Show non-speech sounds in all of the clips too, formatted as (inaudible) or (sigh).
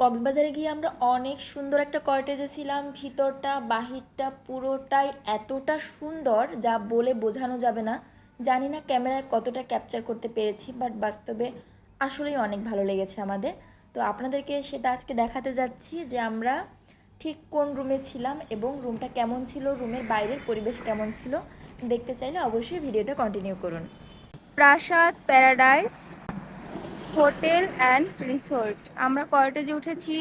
কক্সবাজারে গিয়ে আমরা অনেক সুন্দর একটা কটেজে ছিলাম। ভিতরটা, বাহিরটা পুরোটাই এতটা সুন্দর যা বলে বোঝানো যাবে না। জানি না ক্যামেরায় কতটা ক্যাপচার করতে পেরেছি বাট বাস্তবে আসলেই অনেক ভালো লেগেছে আমাদের। তো আপনাদেরকে সেটা আজকে দেখাতে যাচ্ছি যে আমরা ঠিক কোন রুমে ছিলাম এবং রুমটা কেমন ছিল রুমের বাইরের পরিবেশ কেমন ছিল। দেখতে চাইলে অবশ্যই ভিডিওটা কন্টিনিউ করুন। প্রাসাদ প্যারাডাইস হোটেল অ্যান্ড রিসোর্ট। আমরা কর্টেজে উঠেছি,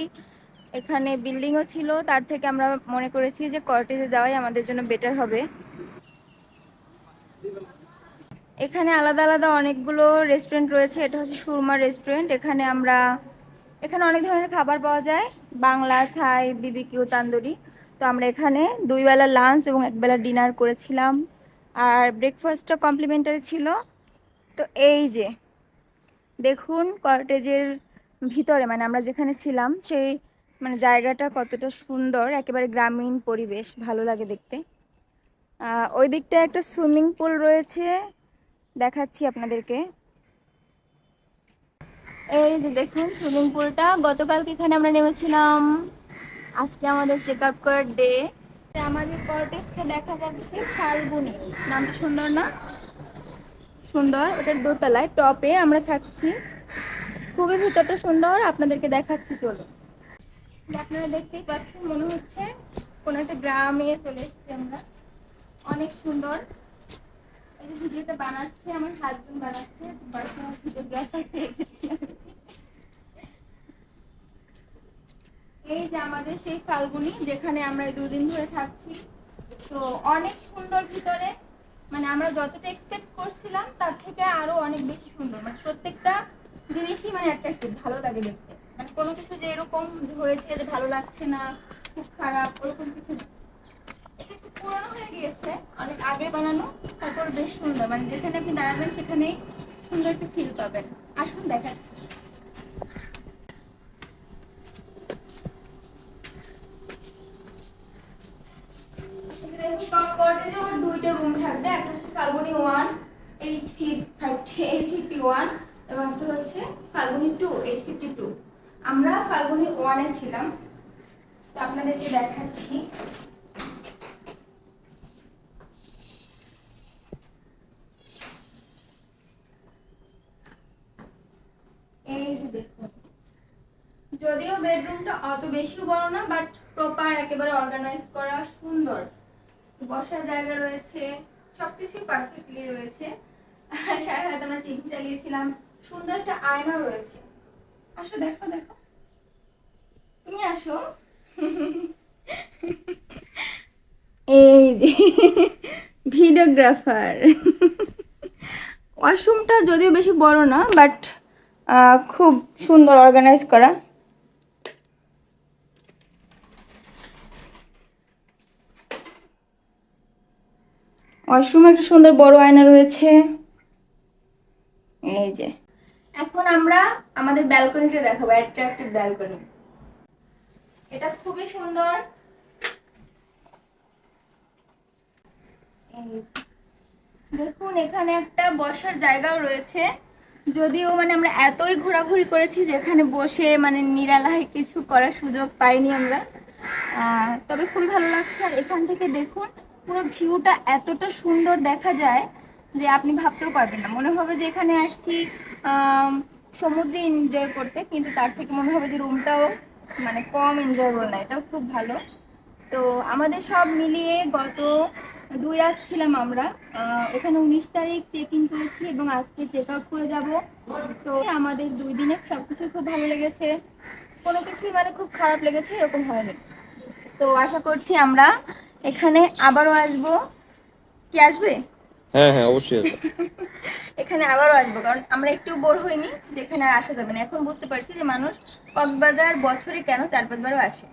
এখানে বিল্ডিংও ছিল, তার থেকে আমরা মনে করেছি যে কর্টেজে যাওয়াই আমাদের জন্য বেটার হবে। এখানে আলাদা আলাদা অনেকগুলো রেস্টুরেন্ট রয়েছে, এটা হচ্ছে সুরমা রেস্টুরেন্ট, এখানে আমরা, এখানে অনেক ধরনের খাবার পাওয়া যায়, বাংলা, থাই বিবিকিউ তান্দুরি। তো আমরা এখানে দুই বেলা লাঞ্চ এবং একবেলা ডিনার করেছিলাম। আর ব্রেকফাস্টটা কমপ্লিমেন্টারি ছিল। তো এই যে দেখুন কটেজের ভিতরে মানে আমরা যেখানে ছিলাম, সেই মানে জায়গাটা কতটা সুন্দর, একেবারে গ্রামীণ পরিবেশ, ভালো লাগে দেখতে। ওই দিকটা একটা সুইমিং পুল রয়েছে, দেখাচ্ছি আপনাদেরকে। এই যে দেখুন সুইমিং পুলটা গতকালকে এখানে আমরা নেমেছিলাম। আজকে আমাদের চেক আউট করার ডে আমাদের কটেজটা দেখা যাচ্ছে ফাল্গুনি, নামটা সুন্দর না? সুন্দর, ওটার দোতলায় টপে আমরা থাকছি। খুবই ভিতরটা সুন্দর, আপনাদেরকে দেখাচ্ছি চলো আপনারা দেখতেই পাচ্ছেন, মনে হচ্ছে কোনো একটা গ্রামে চলে এসেছি আমরা। অনেক সুন্দর। এই যে ভিডিওটা বানাচ্ছে, আমার হাজবেন্ড বানাচ্ছে পেয়ে গেছি এই যে আমাদের সেই ফাল্গুনি, যেখানে আমরা দুদিন ধরে থাকছি। তো অনেক সুন্দর ভিতরে। মানে আমরা যতটা এক্সপেক্ট করছিলাম, তার থেকে আরও অনেক বেশি সুন্দর। মানে প্রত্যেকটা জিনিসই মানে অ্যাট্রাক্টিভ ভালো লাগে দেখতে। মানে কোনো কিছু যে এরকম হয়েছে যে ভালো লাগছে না, খুব খারাপ, ওরকম কিছু না। একটু পুরনো হয়ে গিয়েছে, অনেক আগে বানানো, তারপর বেশ সুন্দর। মানে যেখানে আপনি দাঁড়াবেন, সেখানেই সুন্দর একটা ফিল পাবেন। আসুন, দেখাচ্ছি। কটেজে আমার দুইটা রুম থাকবে, একটা হচ্ছে Falguni one eight five eight fifty one এবং একটা হচ্ছে Falguni two eight fifty two আমরা ফাল্গুনি ওয়ানে ছিলাম, তো আপনাদেরকে দেখাচ্ছি। এই দেখুন, যদিও বেডরুমটা অত বেশিও বড় না বাট প্রপার একেবারে অর্গানাইজ করা সুন্দর। বসার জায়গা রয়েছে সবকিছুই পারফেক্টলি রয়েছে। সারা রাত আমরা টিভি চালিয়েছিলাম, সুন্দর একটা আয়না রয়েছে। আসো, দেখো দেখো। তুমি আসো। এই যে, ভিডিওগ্রাফার। ওয়াশরুমটা যদিও বেশি বড় না, বাট খুব সুন্দর অর্গানাইজ করা। ওয়াশরুমে একটা সুন্দর বড় আয়না রয়েছে। এই যে। এখন আমরা আমাদের ব্যালকনিটা দেখাবো, অ্যাট্রাক্টিভ ব্যালকনি। এটা খুবই সুন্দর। দেখুন, এখানে একটা বসার জায়গাও রয়েছে। যদিও মানে আমরা এতই ঘোরাঘুরি করেছি যেখানে বসে মানে নিরালায় কিছু করার সুযোগ পাইনি আমরা। তবে খুবই ভালো লাগছে। আর এখান থেকে দেখুন পুরো ভিউটা এতটা সুন্দর দেখা যায় যে আপনি ভাবতেও পারবেন না। মনে হবে যে এখানে আসছি সমুদ্রে এনজয় করতে, কিন্তু তার থেকে মনে হবে যে রুমটাও মানে কম এনজয়েবল না। এটাও খুব ভালো। তো আমাদের সব মিলিয়ে গত দুই রাত ছিলাম আমরা। এখানে উনিশ তারিখ চেক ইন করেছি এবং আজকে চেক আউট করে যাব। তো আমাদের দুই দিনে সব কিছু খুব ভালো লেগেছে। কোনো কিছুই মানে খুব খারাপ লেগেছে, এরকম হয়নি। তো আশা করছি আমরা এখানে আবারও আসব। কি আসবে? হ্যাঁ হ্যাঁ অবশ্যই (laughs) এখানে আবারও আসব কারণ আমরা একটু বোর হইনি যে এখানে আর আসা যাবে না। এখন বুঝতে পারছি যে মানুষ কক্সবাজার বছরে কেন চার পাঁচবারও আসে।